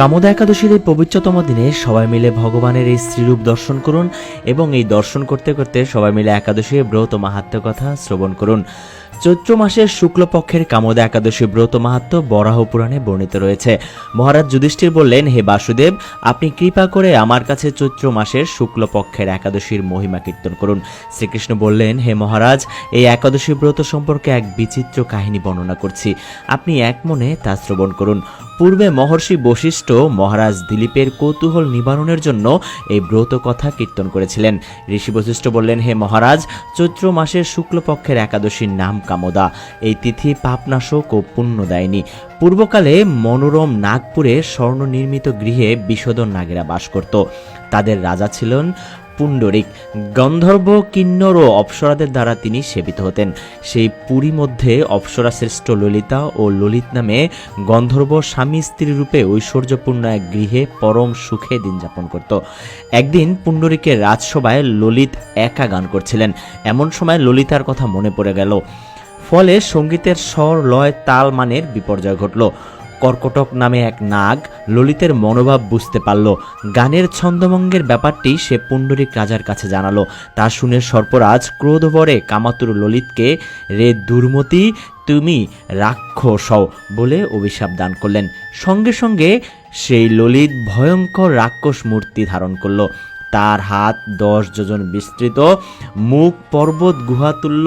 কামদা একাদশীর এই পবিত্রতম দিনে সবাই মিলে ভগবানের এই শ্রীরূপ দর্শন করুন এবং এই দর্শন করতে করতে সবাই মিলে একাদশীর ব্রত মাহাত্ম কথা শ্রবণ করুন। চৈত্র মাসের শুক্লপক্ষের কামদা একাদশী ব্রত মাহাত্ম বরাহ পুরাণে বর্ণিত রয়েছে। মহারাজ যুধিষ্ঠির বললেন, হে বাসুদেব, আপনি কৃপা করে আমার কাছে চৈত্র মাসের শুক্লপক্ষের একাদশীর মহিমা কীর্তন করুন। শ্রীকৃষ্ণ বললেন, হে মহারাজ, এই একাদশী ব্রত সম্পর্কে এক বিচিত্র কাহিনী বর্ণনা করছি। আপনি এক মনে তা শ্রবণ করুন। পূর্বে মহর্ষি বশিষ্ঠ মহারাজ দিলীপের কৌতূহল নিবারণের জন্য এই ব্রত কথা কীর্তন করেছিলেন। ঋষি বশিষ্ঠ বললেন, হে মহারাজ, চৈত্র মাসের শুক্লপক্ষের একাদশীর নাম কামদা। এই তিথি পাপনাশক ও পুণ্যদায়িনী পূর্বকালে মনোরম নাগপুরে স্বর্ণ নির্মিত গৃহে বিষদন নাগেরা বাস করত। তাদের রাজা ছিলেন পুণ্ডরিক গন্ধর্ব কিন্নর ও অপ্সরাদের দ্বারা তিনি সেবিত হতেন। সেই পুরী মধ্যে অপ্সরা শ্রেষ্ঠ ললিতা ও ললিত নামে গন্ধর্ব স্বামী স্ত্রী রূপে ঐশ্বর্যপূর্ণ এক গৃহে পরম সুখে দিন যাপন করত। একদিন পুণ্ডরিকের রাজসভায় ললিত একা গান করছিলেন। এমন সময় ললিতার কথা মনে পড়ে গেল। ফলে সঙ্গীতের স্বর, লয়, তাল, মানের বিপর্যয় ঘটল। কর্কটক নামে এক নাগ ললিতের মনোভাব বুঝতে পারল। গানের ছন্দভঙ্গের ব্যাপারটি সে পুণ্ডরিক রাজার কাছে জানালো। তা শুনে সর্পরাজ ক্রোধভরে কামাতুর ললিতকে, রে দুর্মতি, তুমি রাক্ষস হও বলে অভিশাপ দান করলেন। সঙ্গে সঙ্গে সেই ললিত ভয়ঙ্কর রাক্ষস মূর্তি ধারণ করল। তার হাত দশ যোজন বিস্তৃত, মুখ পর্বত গুহাতুল্য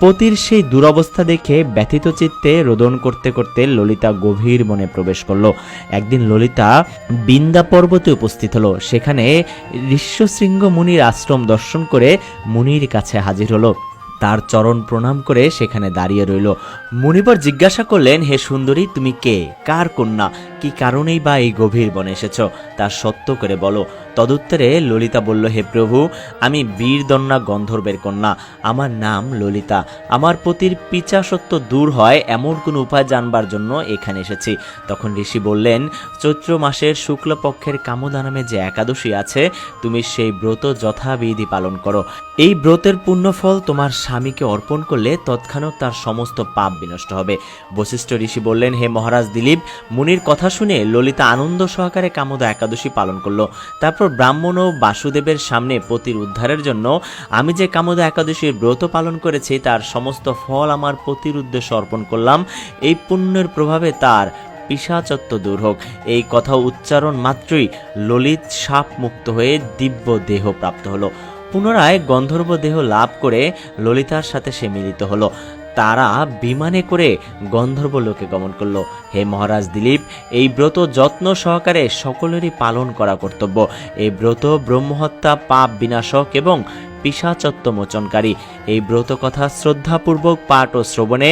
পতির সেই দুরবস্থা দেখে ব্যথিত চিত্তে রোদন করতে করতে ললিতা গভীর মনে প্রবেশ করল। একদিন ললিতা বিন্দা পর্বতে উপস্থিত হলো। সেখানে ঋষ্যশৃঙ্গ মুনির আশ্রম দর্শন করে মুনির কাছে হাজির হলো। তার চরণ প্রণাম করে সেখানে দাঁড়িয়ে রইল। মুনিবর জিজ্ঞাসা করলেন, হে সুন্দরী, তুমি কে? কার কন্যা? কি কারণেই বা এই গভীর বনে এসেছ? তা সত্য করে বলো। তদুত্তরে ললিতা বলল, হে প্রভু, আমি বীরদন্যা গন্ধর্বের কন্যা। আমার নাম ললিতা। আমার পতির পিচাসত্ব দূর হয়, এমন কোন উপায় জানবার জন্য এখানে এসেছি। তখন ঋষি বললেন, চৈত্র মাসের শুক্লপক্ষের কামদা নামে যে একাদশী আছে, তুমি সেই ব্রত যথাবিধি পালন করো। এই ব্রতের পুণ্যফল তোমার স্বামীকে অর্পণ করলে তৎক্ষণাৎ তার সমস্ত পাপ বিনষ্ট হবে। বশিষ্ঠ ঋষি বললেন, হে মহারাজ দিলীপ, মুনির কথা শুনে ললিতা আনন্দ সহকারে কামদা একাদশী পালন করল। তারপর ব্রাহ্মণ ও বাসুদেবের সামনে পতির উদ্ধারের জন্য আমি যে কামদা একাদশীর ব্রত পালন করেছি, তার সমস্ত ফল আমার পতির উদ্দেশ্যে অর্পণ করলাম। এই পুণ্যের প্রভাবে তার পিসাচত্ব দূর হোক। এই কথা উচ্চারণ মাত্রই ললিত সাপ মুক্ত হয়ে দিব্য দেহ প্রাপ্ত হলো। পুনরায় গন্ধর্ব দেহ লাভ করে ললিতার সাথে সে মিলিত হলো। তারা বিমানে করে গন্ধর্ব লোকে গমন করল। হে মহারাজ দিলীপ, এই ব্রত যত্ন সহকারে সকলেরই পালন করা কর্তব্য। এই ব্রত ব্রহ্মহত্যা, পাপ বিনাশক এবং পিসাচত্ব মোচনকারী এই ব্রত কথা শ্রদ্ধাপূর্বক পাঠ ও শ্রবণে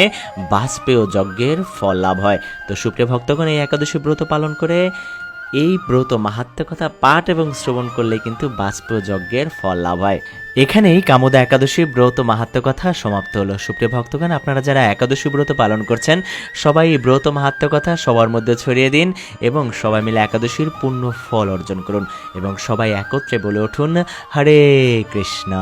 বাষ্পেয় যজ্ঞের ফল লাভ হয়। তো সুপ্রিয় ভক্তগণ, এই একাদশী ব্রত পালন করে এই ব্রত মাহাত্ম কথা পাঠ এবং শ্রবণ করলে কিন্তু বাষ্পেয় যজ্ঞের ফল লাভ হয়। এখানেই কামদা একাদশী ব্রত মাহাত্ম কথা সমাপ্ত হলো। সুপ্রিয় ভক্তগণ, আপনারা যারা একাদশী ব্রত পালন করছেন, সবাই এই ব্রত মাহাত্ম কথা সবার মধ্যে ছড়িয়ে দিন এবং সবাই মিলে একাদশীর পূর্ণ ফল অর্জন করুন এবং সবাই একত্রে বলে উঠুন, হরে কৃষ্ণ।